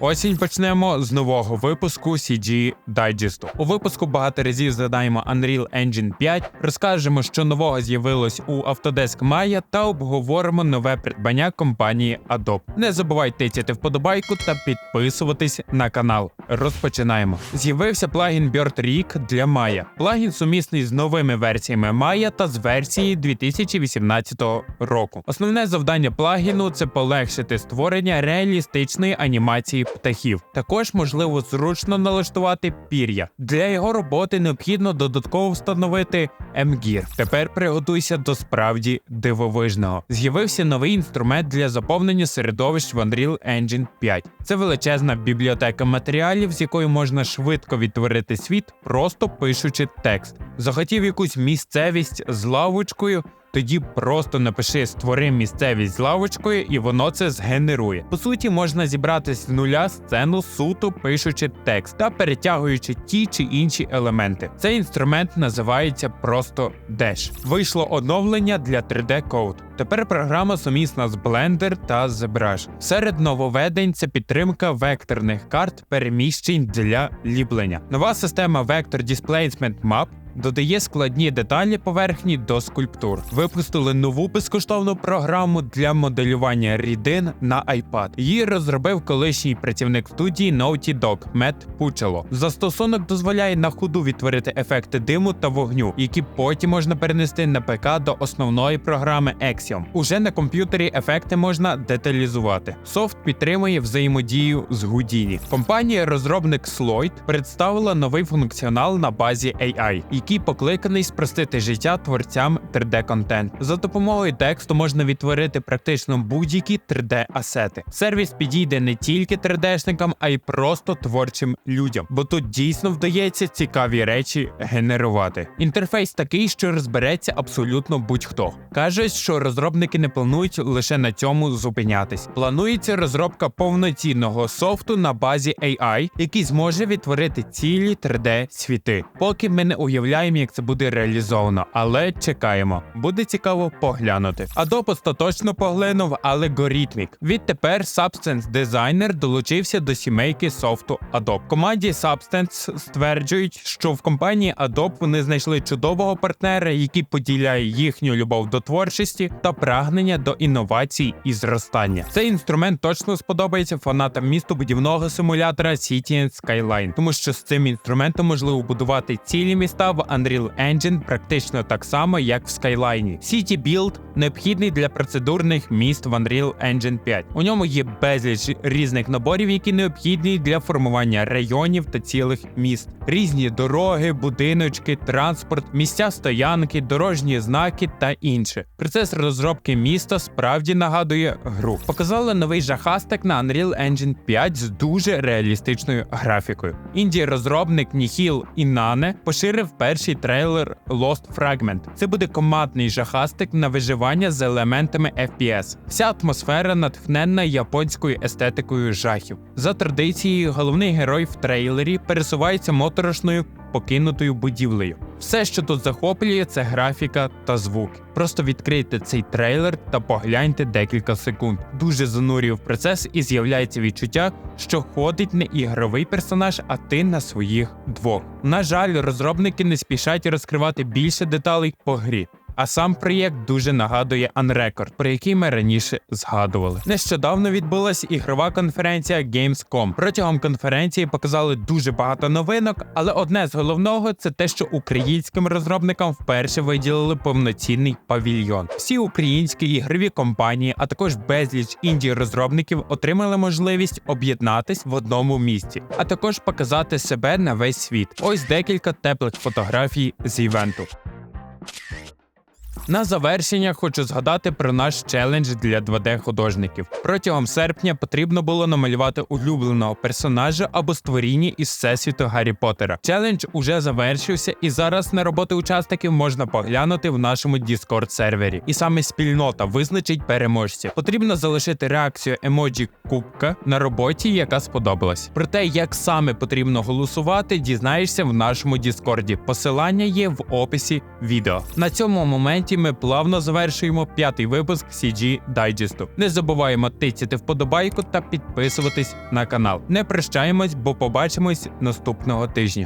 Осінь почнемо з нового випуску CG Digest. У випуску багато разів згадаємо Unreal Engine 5, розкажемо, що нового з'явилось у Autodesk Maya та обговоримо нове придбання компанії Adobe. Не забувайте тицяти вподобайку та підписуватись на канал. Розпочинаємо. З'явився плагін Bird Rig для Maya. Плагін сумісний з новими версіями Maya та з версії 2018 року. Основне завдання плагіну це полегшити створення реалістичної анімації птахів. Також можливо зручно налаштувати пір'я. Для його роботи необхідно додатково встановити MGIR. Тепер приготуйся до справді дивовижного. З'явився новий інструмент для заповнення середовищ в Unreal Engine 5. Це величезна бібліотека матеріалів, з якою можна швидко відтворити світ, просто пишучи текст. Захотів якусь місцевість з лавочкою. Тоді просто напиши створи місцевість з лавочкою, і воно це згенерує. По суті, можна зібрати з нуля сцену суто пишучи текст та перетягуючи ті чи інші елементи. Цей інструмент називається просто Dash. Вийшло оновлення для 3D Code. Тепер програма сумісна з Blender та ZBrush. Серед нововведень це підтримка векторних карт переміщень для ліплення. Нова система Vector Displacement Map додає складні деталі поверхні до скульптур. Випустили нову безкоштовну програму для моделювання рідин на iPad. Її розробив колишній працівник студії Naughty Dog Мет Пучело. Застосунок дозволяє на ходу відтворити ефекти диму та вогню, які потім можна перенести на ПК до основної програми Axiom. Уже на комп'ютері ефекти можна деталізувати. Софт підтримує взаємодію з Houdini. Компанія-розробник Sloyd представила новий функціонал на базі AI, який покликаний спростити життя творцям 3D-контент. За допомогою тексту можна відтворити практично будь-які 3D-асети. Сервіс підійде не тільки 3D-шникам, а й просто творчим людям, бо тут дійсно вдається цікаві речі генерувати. Інтерфейс такий, що розбереться абсолютно будь-хто. Кажуть, що розробники не планують лише на цьому зупинятись. Планується розробка повноцінного софту на базі AI, який зможе відтворити цілі 3D-світи. Поки ми не уявляємо, як це буде реалізовано, але чекаємо. Буде цікаво поглянути. Adobe остаточно поглинув алегоритмік. Відтепер Substance Designer долучився до сімейки софту Adobe. Команді Substance стверджують, що в компанії Adobe вони знайшли чудового партнера, який поділяє їхню любов до творчості та прагнення до інновацій і зростання. Цей інструмент точно сподобається фанатам містобудівного симулятора City Skyline, тому що з цим інструментом можливо будувати цілі міста в Unreal Engine практично так само, як в Skyline. City Build необхідний для процедурних міст в Unreal Engine 5. У ньому є безліч різних наборів, які необхідні для формування районів та цілих міст. Різні дороги, будиночки, транспорт, місця стоянки, дорожні знаки та інше. Процес розробки міста справді нагадує гру. Показали новий жахастик на Unreal Engine 5 з дуже реалістичною графікою. Інді розробник Ніхіл Інане поширив перший трейлер Lost Fragment. Це буде командний жахастик на виживання з елементами FPS. Вся атмосфера натхненна японською естетикою жахів. За традицією, головний герой в трейлері пересувається моторошною покинутою будівлею. Все, що тут захоплює, це графіка та звук. Просто відкрийте цей трейлер та погляньте декілька секунд. Дуже занурює в процес і з'являється відчуття, що ходить не ігровий персонаж, а ти на своїх двох. На жаль, розробники не спішать розкривати більше деталей по грі. А сам проєкт дуже нагадує Unrecord, про який ми раніше згадували. Нещодавно відбулася ігрова конференція Gamescom. Протягом конференції показали дуже багато новинок, але одне з головного це те, що українським розробникам вперше виділили повноцінний павільйон. Всі українські ігрові компанії, а також безліч інді розробників отримали можливість об'єднатись в одному місці, а також показати себе на весь світ. Ось декілька теплих фотографій з івенту. На завершення хочу згадати про наш челендж для 2D-художників. Протягом серпня потрібно було намалювати улюбленого персонажа або створіння із всесвіту Гаррі Поттера. Челендж уже завершився, і зараз на роботи учасників можна поглянути в нашому Discord сервері. І саме спільнота визначить переможця. Потрібно залишити реакцію емоджі кубка на роботі, яка сподобалась. Про те, як саме потрібно голосувати, дізнаєшся в нашому Діскорді. Посилання є в описі відео. На цьому моменті ноті ми плавно завершуємо п'ятий випуск CG Дайджесту. Не забуваємо тицяти вподобайку та підписуватись на канал. Не прощаємось, бо побачимось наступного тижня.